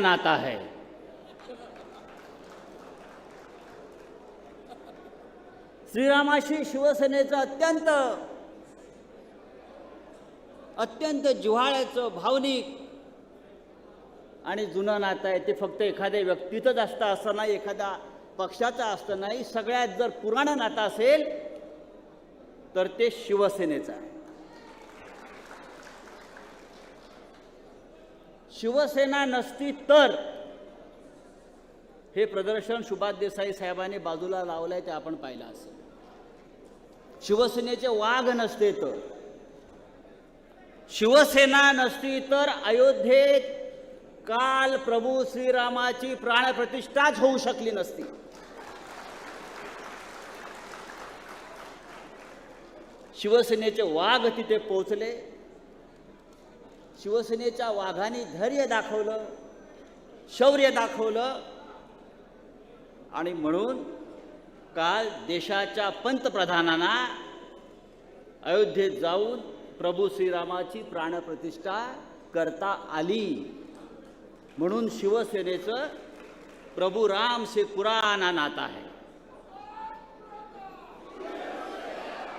नाता है। श्रीरामाशी शिवसेनेचं अत्यंत अत्यंत जिव्हाळ्याचं भावनिक आणि जुनं नातं आहे ते फक्त एखाद्या व्यक्तीतच असतं असं नाही एखादा पक्षाचा असतं नाही. सगळ्यात जर पुराणं नातं असेल तर ते शिवसेनेचं आहे. शिवसेना नसती तर. हे प्रदर्शन सुभाष देसाई साहेबांनी बाजूला लावलंय ते आपण पाहिलं असेल. शिवसेनेचे वाघ नसते तर. शिवसेना नसती तर अयोध्येत काल प्रभू श्रीरामाची प्राणप्रतिष्ठाच होऊ शकली नसती. शिवसेनेचे वाघ तिथे पोहोचले. शिवसेनेच्या वाघाने धैर्य दाखवलं शौर्य दाखवलं. आणि म्हणून काल देशाच्या पंतप्रधानांना अयोध्येत जाऊन प्रभू श्रीरामाची प्राणप्रतिष्ठा करता आली. म्हणून शिवसेनेचं प्रभू राम से पुराणा नाता आहे.